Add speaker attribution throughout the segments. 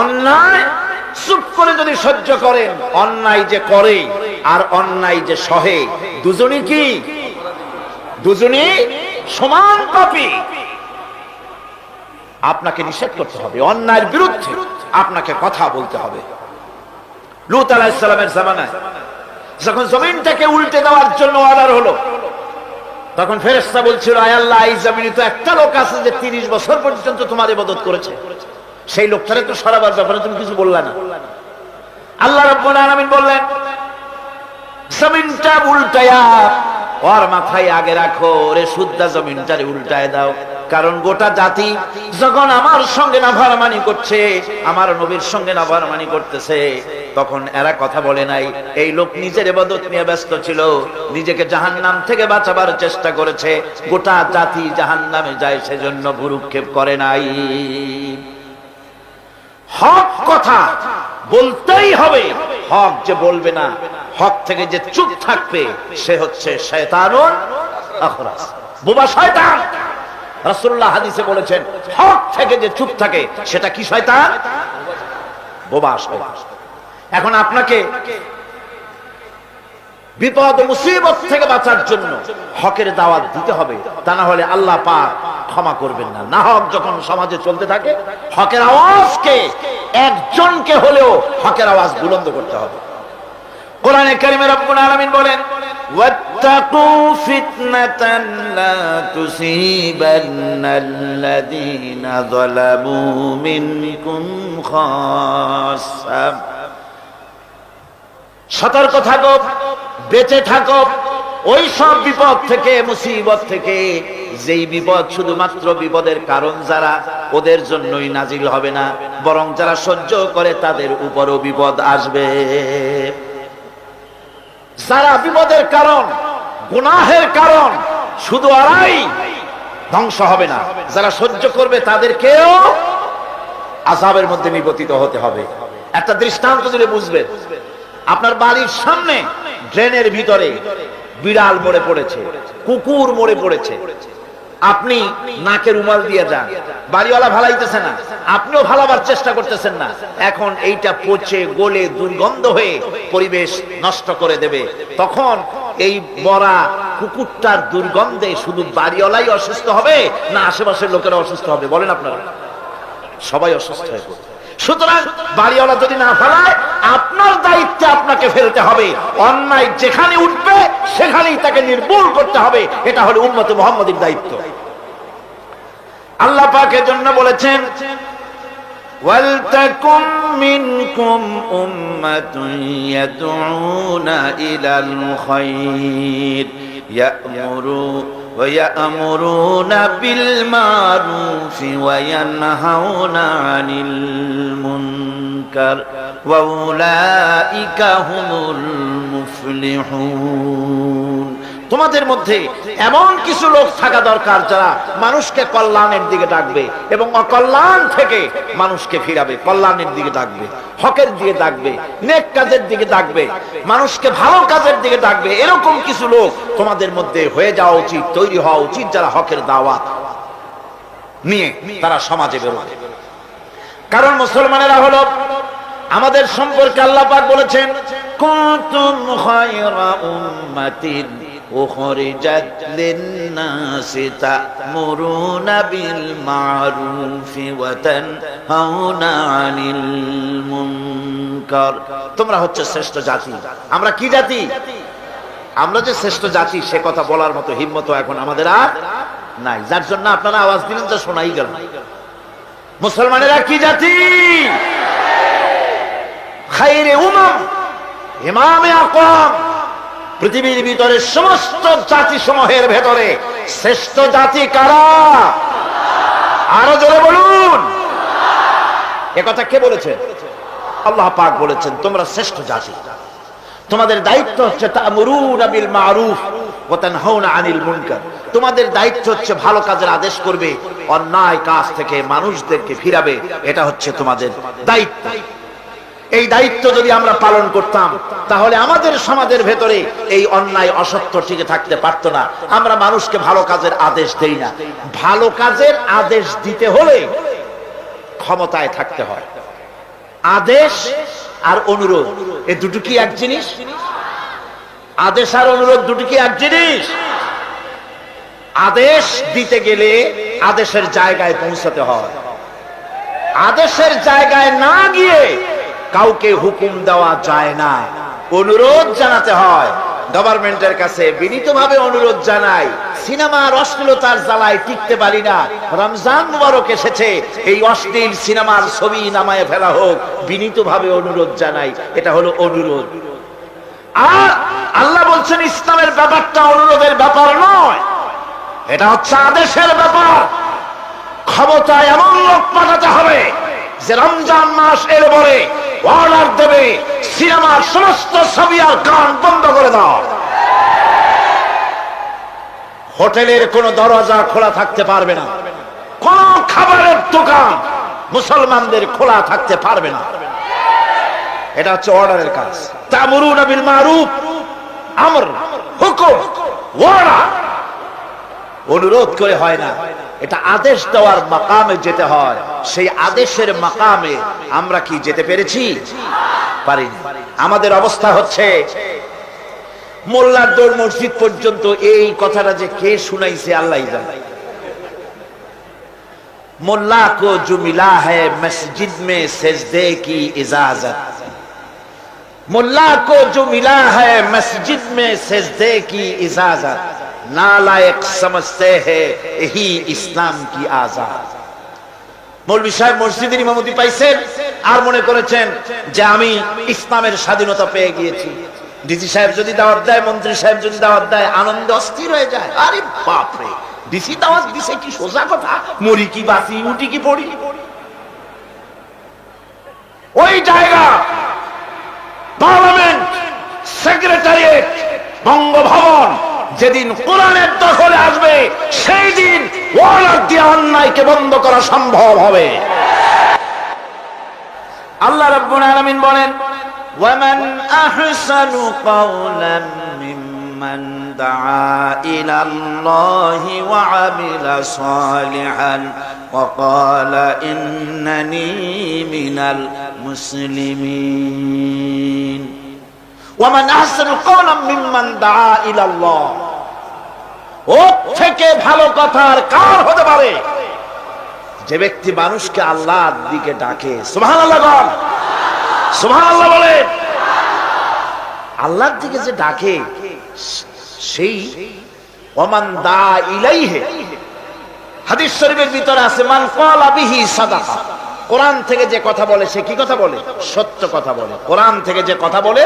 Speaker 1: অন্যায় চুপ করে যদি সহ্য করেন, অন্যায় যে করে আর অন্যায় যে সহে, দুজনই কি? দুজনই সমান পাপী। আপনাকে নিষেধ করতে হবে, অন্যায়ের বিরুদ্ধে আপনাকে কথা বলতে হবে। লুত আলাহিসাল্লামের জামানায় যখন জমিনটাকে উল্টে দেওয়ার জন্য অর্ডার হলো, তখন ফেরেস্তা বলছিল, আয় আল্লাহ, এই জমিনে তো একটা লোক আছে যে তিরিশ বছর পর্যন্ত তোমার ইবাদত করেছে। সেই লোকটারে তো সরাবার ব্যাপারে তুমি কিছু বললা না। আল্লাহ রাব্বুল আলামিন বললেন, জমিনটা উল্টায়া ওর মাথায় আগে রাখো, রে শুদ্ধা জমিনটারে উল্টায় দাও। কারণ গোটা জাতি যখন আমার সঙ্গে নাফারমানি করছে, আমার নবীর সঙ্গে নাফারমানি করতেছে, তখন এরা কথা বলে নাই। এই লোক নিজের এবাদত নিয়ে ব্যস্ত ছিল, নিজেকে জাহান নাম থেকে বাঁচাবার চেষ্টা করেছে। গোটা জাতি জাহান্নামে যায়, সেজন্য ভুরুক্ষেপ করে নাই। কথা বলতেই হবে। হক যে বলবে না, হক থেকে যে চুপ থাকবে, সে হচ্ছে শয়তানুন আখরাস। বোবা শয়তান! রাসূলুল্লাহ হাদিসে বলেছেন, হক থেকে যে চুপ থাকে, সেটা কি শয়তান? বোবা শয়তান। এখন আপনাকে বিপদ মুসিবত থেকে বাঁচার জন্য হকের দাওয়াত দিতে হবে, তা না হলে আল্লাহ পাক ক্ষমা করবেন না। না হক যখন সমাজে চলতে থাকে, হকের আওয়াজকে একজনকে হলেও হকের আওয়াজ বুলন্দ করতে হবে কোরআনে কারিমে রব্বুল আলামিন বলেন واتقوا فتنة لا تصيبن الذين ظلموا منكم خاصة সতর্ক থাকো বেঁচে থাকো ওই সব বিপদ থেকে, মুসিবত থেকে, যেই বিপদ শুধুমাত্র বিপদের কারণ যারা ওদের জন্যই নাজিল হবে না, বরং যারা সহ্য করে তাদের উপরও বিপদ আসবে। যারা বিপদের কারণ, গুনাহের কারণ, শুধু আড়াই ধ্বংস হবে না, যারা সহ্য করবে তাদেরকেও আজাবের মধ্যে নিবতিত হতে হবে। একটা দৃষ্টান্ত দিলে বুঝবেন, আপনার বাড়ির সামনে, ড্রেনের ভিতরে বিড়াল মরে পড়েছে, কুকুর মরে পড়েছে। আপনি নাকের উমাল দিয়ে যান। বাড়িওয়ালা ভালাইতেছে না। আপনিও ভালাবার চেষ্টা করতেছেন না। এখন এইটা পচে, গলে, দুর্গন্ধ হয়ে পরিবেশ নষ্ট করে দেবে। তখন এই মরা কুকুরটার দুর্গন্ধে শুধু বাড়িওয়ালাই অসুস্থ হবে না আশেপাশের লোকেরা অসুস্থ হবে? বলেন আপনারা। সবাই অসুস্থ হয়ে পড়বে। সুতরাং বাড়িওয়ালা যদি না ফেলায় আপনার দায়িত্বে আপনাকে ফেলতে হবে অন্যায় যেখানে উঠবে সেখানেই তাকে নির্মূল করতে হবে এটা হলো উম্মতে মোহাম্মদের দায়িত্ব আল্লাহ পাকের জন্য বলেছেন ولتكن منكم أمة يدعون إلى الخير يأمروا ويأمرون بالمعروف وينهون عن المنكر وأولئك هم المفلحون তোমাদের মধ্যে এমন কিছু লোক থাকা দরকার যারা মানুষকে কল্যাণের দিকে ডাকবে এবং অকল্যাণ থেকে মানুষকে ফিরাবে, কল্যাণের দিকে ডাকবে, হকের দিকে ডাকবে, নেক কাজের দিকে ডাকবে, মানুষকে ভালো কাজের দিকে ডাকবে, এরকম কিছু লোক তোমাদের মধ্যে হয়ে যাওয়া উচিত, তৈরি হওয়া উচিত যারা হকের দাওয়াত নিয়ে তারা সমাজে বেরোবে কারণ মুসলমানেরা হলো আমাদের সম্পর্কে আল্লাহ পাক বলেছেন, কুনতুম খায়রা উম্মাতিন তা'মুরুনা বিল মা'রুফি ওয়া তানহাউনা 'আনিল মুনকার। তোমরা হচ্ছে শ্রেষ্ঠ জাতি। আমরা কি জাতি? আমরা যে শ্রেষ্ঠ জাতি, সে কথা বলার মতো হিম্মত এখন আমাদের আর নাই। যার জন্য আপনারা আওয়াজ দিলেন তো শোনাই গেল। মুসলমানেরা কি জাতি? খাইরে উমাম, ইমামে আকম পৃথিবীর ভিতরে সমস্ত জাতি সমূহের ভেতরে শ্রেষ্ঠ জাতি কারা? আরও জোরে বলুন। এ কথা কে বলেছেন আল্লাহ পাক বলেছেন, তোমরা শ্রেষ্ঠ জাতি। তোমাদের দায়িত্ব হচ্ছে বিল আনিল তোমাদের দায়িত্ব হচ্ছে ভালো কাজের আদেশ করবে, অন্যায় কাজ থেকে মানুষদেরকে ফিরাবে। এটা হচ্ছে তোমাদের দায়িত্ব। এই দায়িত্ব যদি আমরা পালন করতাম, তাহলে আমাদের সমাজের ভেতরে এই অন্যায় অসত্য টিকে থাকতে পারত না। আমরা মানুষকে ভালো কাজের আদেশ দেই না। ভালো কাজের আদেশ দিতে হলে ক্ষমতায় থাকতে হয়। আদেশ আর অনুরোধ, এ দুটো কি এক জিনিস? আদেশ আর অনুরোধ দুটো কি এক জিনিস? আদেশ দিতে গেলে আদেশের জায়গায় পৌঁছাতে হয়। আদেশের জায়গায় না গিয়ে কাউকে হুকুম দেওয়া যায় না। অনুরোধ জানাতে হয়। গভর্নমেন্টের কাছে বিনীতভাবে অনুরোধ জানাই, সিনেমার অশ্লীলতার জ্বালায় টিকতে পারি না। রমজান মুবারক এসেছে, এই অশ্লীল সিনেমার ছবি নামায় ফেলা হোক, বিনীতভাবে অনুরোধ জানাই, এটা হলো অনুরোধ। আর আল্লাহ বলছেন, ইসলামের ব্যাপারটা অনুরোধের ব্যাপার নয়, এটা হচ্ছে আদেশের ব্যাপার। ক্ষমতায় এমন লোক পাঠাতে হবে যে রমজান মাস এর পরে অর্ডার দেবে সিনেমার সমস্ত ছবি আর গান বন্ধ করে দাও। হোটেলের কোন দরজা খোলা থাকতে পারবে না। কোন খাবারের দোকান মুসলমানদের খোলা থাকতে পারবে না। এটা হচ্ছে অর্ডারের কাজ। তামরুন বিল মারুফ, আমর, হুকুম অনুরোধ করে হয় না। এটা আদেশ দেওয়ার মাকামে যেতে হয়। সেই আদেশের মাকামে আমরা কি যেতে পেরেছি? পারিনি। আমাদের অবস্থা হচ্ছে, মোল্লার দৌড় মসজিদ পর্যন্ত এই কথাটা যে কে শুনাইছে আল্লাহ মোল্লা কো জুমিলা হ্যা মসজিদ মে সেজদে কি ইজাজত। মোল্লা কো জুমিলা হ্যা মসজিদ মে সেজদে কি ইজাজত। नालायक समझते हैं यही इस्लाम की आजाद মৌলভী সাহেব মসজিদের ইমামতি পাইছেন আর মনে করেছেন যে আমি ইসলামের স্বাধীনতা পেয়ে গিয়েছি ডিসি সাহেব যদি দাওয়াত দেয় মন্ত্রী সাহেব যদি দাওয়াত দেয় আনন্দে অস্থির হয়ে যায় আরে বাপরে ডিসি দাওয়াত দিছে কি সোজা কথা মরি কি বাসি উঠি কি পড়ি ওই জায়গা পার্লামেন্ট সেক্রেটারিয়েট বঙ্গভবন যেদিন কোরআনের দখলে আসবে সেই দিন ওয়ার্ডার দিয়ে অন্যায়কে বন্ধ করা সম্ভব হবে। আল্লাহ রাব্বুল আলামিন বলেন, ওয়ামান আহসানু কাওলাম মিম্মান দাআ ইলা আল্লাহি ওয়া আমিলা সালিহান ওয়া ক্বালা ইন্নানি মিনাল মুসলিমিন। আহসানু কাওলাম মিম্মান দাআ ইলা আল্লাহ থেকে ভালো কার হতে পারে? যে ব্যক্তি মানুষকে আল্লাহর দিকে ডাকে, সুবহানাল্লাহ সুবহানাল্লাহ বলে আল্লাহর দিকে যে ডাকে, সেই ওমান দা ইলাইহে। হাদিস শরীফের ভিতরে আছে, মান ক্বালা বিহি সাদাকা। কোরআন থেকে যে কথা বলে, সে কি কথা বলে? সত্য কথা বলে। কোরআন থেকে যে কথা বলে,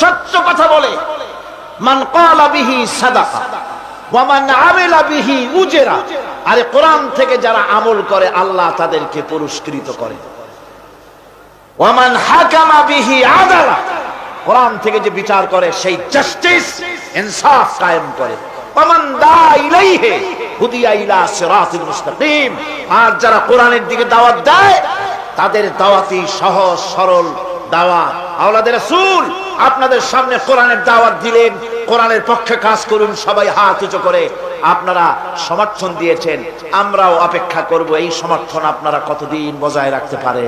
Speaker 1: সত্য কথা বলে। মান ক্বালা বিহি সাদাকা আরে কোরআন থেকে যারা আমল করে, আল্লাহ তাদেরকে পুরস্কৃত করে। কোরআন থেকে যে বিচার করে, সেই জাস্টিস, ইনসাফ কায়েম করে। আর যারা কোরআনের দিকে দাওয়াত দেয় তাদের দাওয়াতি সহজ, সরল দাওয়াত আওলাদের রাসূল, আপনাদের সামনে কোরআনের দাওয়াত দিলেন, কোরআনের পক্ষে কাজ করুন, সবাই হাত উঁচু করে। আপনারা সমর্থন দিয়েছেন, আমরাও অপেক্ষা করব, এই সমর্থন আপনারা কতদিন বজায় রাখতে পারে?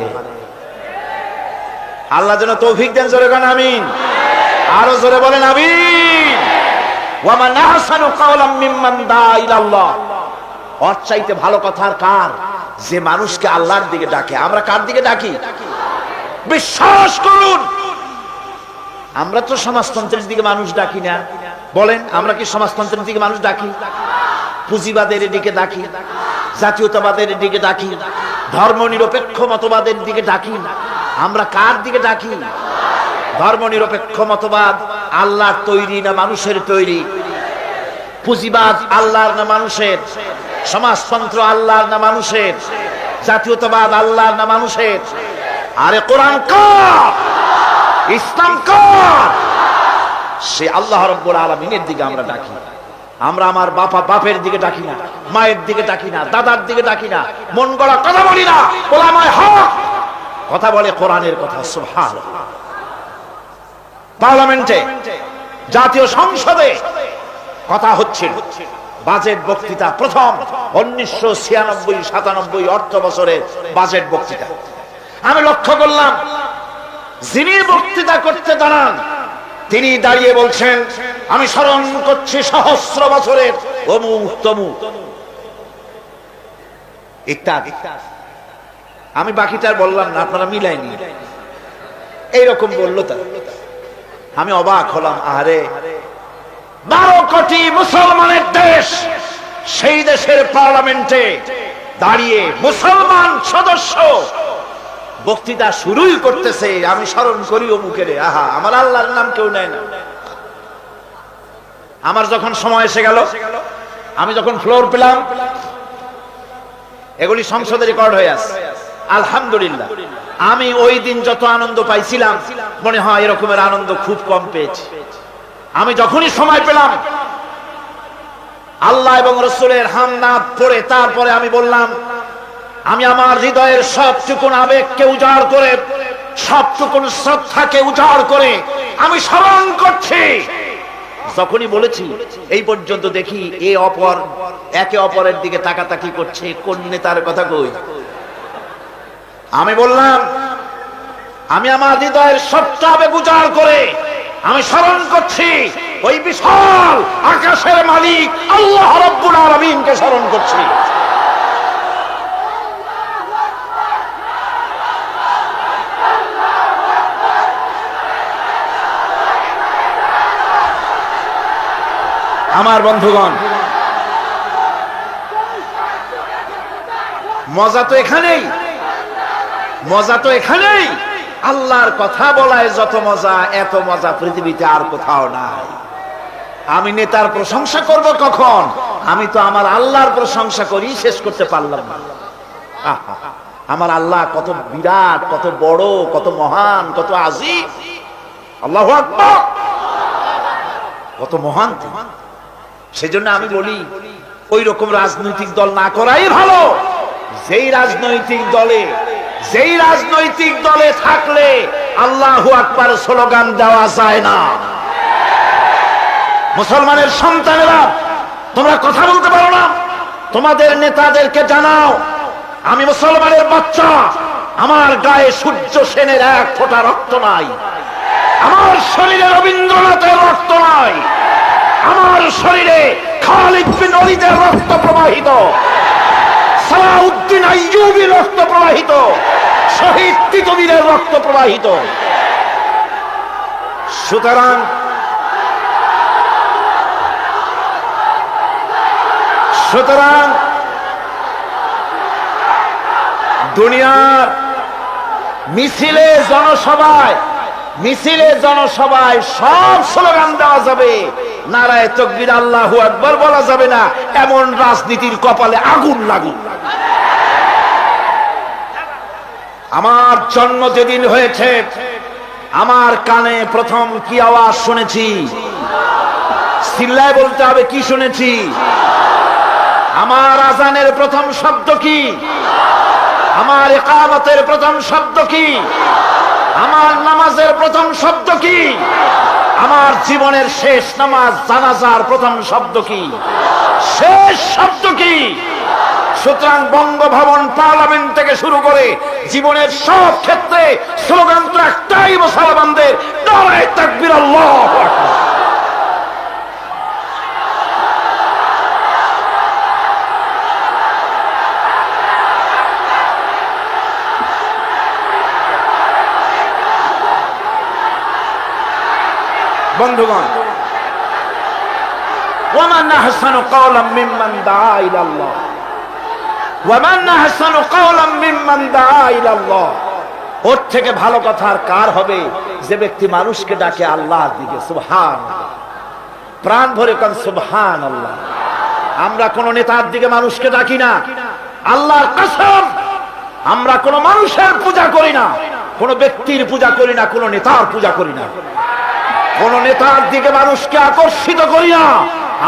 Speaker 1: আল্লাহ যেন তৌফিক দেন, জোরে গান আমিন। আরও জোরে বলেন আমিন। ওয়ামান ওর চাইতে ভালো কথার কার? যে মানুষকে আল্লাহর দিকে ডাকে, আমরা কার দিকে ডাকি? বিশ্বাস করুন। আমরা তো সমাজতন্ত্রের দিকে মানুষ ডাকি না। বলেন, আমরা কি সমাজতন্ত্রের দিকে মানুষ ডাকি? পুঁজিবাদের দিকে ডাকি, জাতীয়তাবাদের দিকে ডাকি ধর্ম নিরপেক্ষ মতবাদের দিকে ডাকি। আমরা কার দিকে ডাকি? ধর্ম নিরপেক্ষ মতবাদ আল্লাহর তৈরি না মানুষের তৈরি? পুঁজিবাদ আল্লাহর না মানুষের? সমাজতন্ত্র আল্লাহর না মানুষের, জাতীয়তাবাদ আল্লাহর না মানুষের। আরে কোরআন কার, ইসলাম সে আল্লাহ রব্বুল আলমিনের দিকে আমরা ডাকি। আমরা আমার বাপা বাপের দিকে ডাকি না, মায়ের দিকে ডাকি না, দাদার দিকে ডাকি না, মন গড়া কথা বলি না, ওলামায় হক। কথা বলে কোরআনের কথা পার্লামেন্টে, জাতীয় সংসদে কথা হচ্ছিল বাজেট বক্তৃতা প্রথম, উনিশশো ছিয়ানব্বই, সাতানব্বই অর্থ বছরের বাজেট বক্তৃতা। আমি লক্ষ্য করলাম, যিনি বক্তৃতা করতে দাঁড়ান, তিনি দাঁড়িয়ে বলছেন, আমি স্মরণ করছি সহস্র বছরের ইত্যাদি আমি বাকিটার বললাম না, আপনারা মিলাইনি এইরকম বলল তার। আমি অবাক হলাম আরে বারো কোটি মুসলমানের দেশ সেই দেশের পার্লামেন্টে দাঁড়িয়ে মুসলমান সদস্য বক্তৃতা শুরুই করতেছে। আমি স্মরণ করি ও মুখের আহা, আমার আল্লাহর নাম কেউ নেয় না। আমার যখন সময় এসে গেল, আমি যখন ফ্লোর পেলাম, এগুলি সংসদে রেকর্ড হয়ে আছে। আলহামদুলিল্লাহ। আমি ওই দিন যত আনন্দ পাইছিলাম, মনে হয় এরকমের আনন্দ খুব কম পেয়েছি। আমি যখনই সময় পেলাম, আল্লাহ এবং রসুলের হামনাথ পড়ে তারপরে আমি বললাম, আমি আমার হৃদয়ের সবটুকুন আবেগকে উজাড় করে, সবটুকুন শ্রদ্ধাকে উজাড় করে আমি স্মরণ করছি। যখনই বলেছি, এই পর্যন্ত দেখি এ অপর, একে অপরের দিকে তাকাতাকি করছে, কোন নেতার কথা কই? আমি বললাম, আমি আমার হৃদয়ের সবটা আবেগ উজাড় করে আমি স্মরণ করছি, ওই বিশাল আকাশের মালিক আল্লাহ রব্বুল আলামিনকে স্মরণ করছি। আমার বন্ধুগণ, মজা তো এখানেই, মজা তো এখানেই। আল্লাহর কথা বলায় যত মজা, এত মজা পৃথিবীতে আর কোথাও নাই। আমি নেতার প্রশংসা করব কখন? আমি তো আমার আল্লাহর প্রশংসা করি শেষ করতে পারলাম না। আমার আল্লাহ কত বিরাট, কত বড়, কত মহান, কত আজিম আল্লাহ কত মহান। সেজন্য আমি বলি ওই রকম রাজনৈতিক দল না করাই ভালো। যেই রাজনৈতিক দলে যেই রাজনৈতিক দলে থাকলে আল্লাহ আকবার স্লোগান দেওয়া যায় না। মুসলমানের সন্তানেরা, তোমরা কথা বলতে পারো না। তোমাদের নেতাদেরকে জানাও, আমি মুসলমানের বাচ্চা, আমার গায়ে সূর্য সেনের এক ফোঁটা রক্ত নাই। আমার শরীরে রবীন্দ্রনাথের রক্ত নাই। আমার শরীরে খালিদ ওয়ালিদের রক্ত প্রবাহিত। সালাউদ্দিন আইয়ুবীর রক্ত প্রবাহিত। শহীদ তিতবীরের রক্ত প্রবাহিত। সুতরাং সুতরাং দুনিয়ার মিছিলে জনসভায় মিছিলে জনসভায় সব স্লোগান দেওয়া যাবে। নারায় তকবির আল্লাহু আকবার বলা যাবে না, এমন রাজনীতির কপালে আগুন লাগুন আমার জন্ম যেদিন হয়েছে, আমার কানে প্রথম কি আওয়াজ শুনেছি? সিল্লায় বলতে হবে কি শুনেছি? আমার আজানের প্রথম শব্দ কি? আমার একামতের প্রথম শব্দ কি? আমার নামাজের প্রথম শব্দ কি? আমার জীবনের শেষ নামাজ, জানাজার প্রথম শব্দ কি? শেষ শব্দ কি? সুতরাং বঙ্গভবন পার্লামেন্ট থেকে শুরু করে জীবনের সব ক্ষেত্রে স্লোগান তো একটাই, মুসলমানদের তাকবির আল্লাহ বন্ধুগণ মিম্মান ইলাল্লাহ মিম্মান ইলাল্লাহ। ওর থেকে ভালো কথা আর কার হবে? যে ব্যক্তি মানুষকে ডাকে দিকে সুবহান প্রাণ ভরে কান সুবহান আল্লাহ আমরা কোন নেতার দিকে মানুষকে ডাকি না। আল্লাহর কসম, আমরা কোন মানুষের পূজা করি না। কোন ব্যক্তির পূজা করি না, কোন নেতার পূজা করি না। কোন নেতার দিকে মানুষকে আকর্ষিত করি না।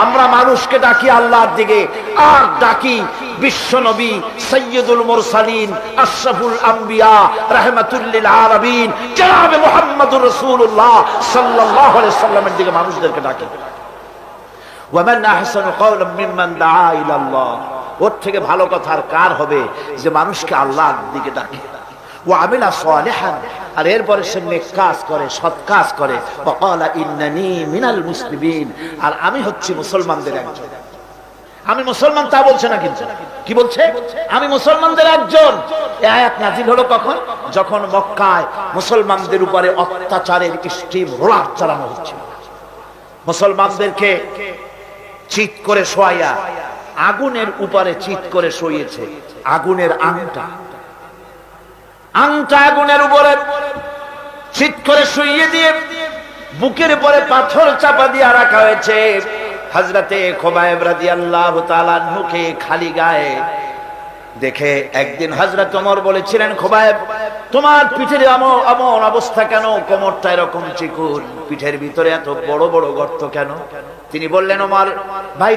Speaker 1: আমরা মানুষকে ডাকি আল্লাহর দিকে। আর ডাকি বিশ্ব নবী সৈয়দুল মুরসালিন, আশরাফুল আম্বিয়া, রাহমাতুল্লিল আলামিন। জনাবে মুহাম্মদুর রাসূলুল্লাহ সাল্লাল্লাহু আলাইহি সাল্লামের দিকে মানুষদেরকে ডাকি। ওয়ামান আহসানু কওলাম মিম্মান দাআ ইলা আল্লাহ ওর থেকে ভালো কথা আর কার হবে যে মানুষকে আল্লাহর দিকে ডাকে। ওয়া আমিলা সালিহান। আর এরপরে সে নেক কাজ করে, সৎ কাজ করে। মিনাল মুসলিমিন। আর আমি হচ্ছি মুসলমানদের একজন। আমি মুসলমান তা বলছে না কিন্তু। কি বলছে? আমি মুসলমানদের একজন। আয়াত নাজিল হলো কখন? যখন মক্কায় মুসলমানদের উপরে অত্যাচারের স্টিম, রোলার চালানো হচ্ছে মুসলমানদেরকে চিত করে শোয়াইয়া আগুনের উপরে চিত করে শুয়েছে আগুনের আংটা। আংটা আগুনের উপরে চিত করে শুইয়ে দিয়ে বুকের পরে পাথর চাপা দিয়ে রাখা হয়েছে। হজরতে খোবায়েব রাদিয়াল্লাহু তাআলা মুখে খালি গায়ে দেখে একদিন হাজরা ওমর বলেছিলেন, খোবায়েব, তোমার পিঠের এমন অবস্থা কেন? কোমরটা এরকম চিকুন, পিঠের ভিতরে এত বড় বড় গর্ত কেন? তিনি বললেন, ওমর, ভাই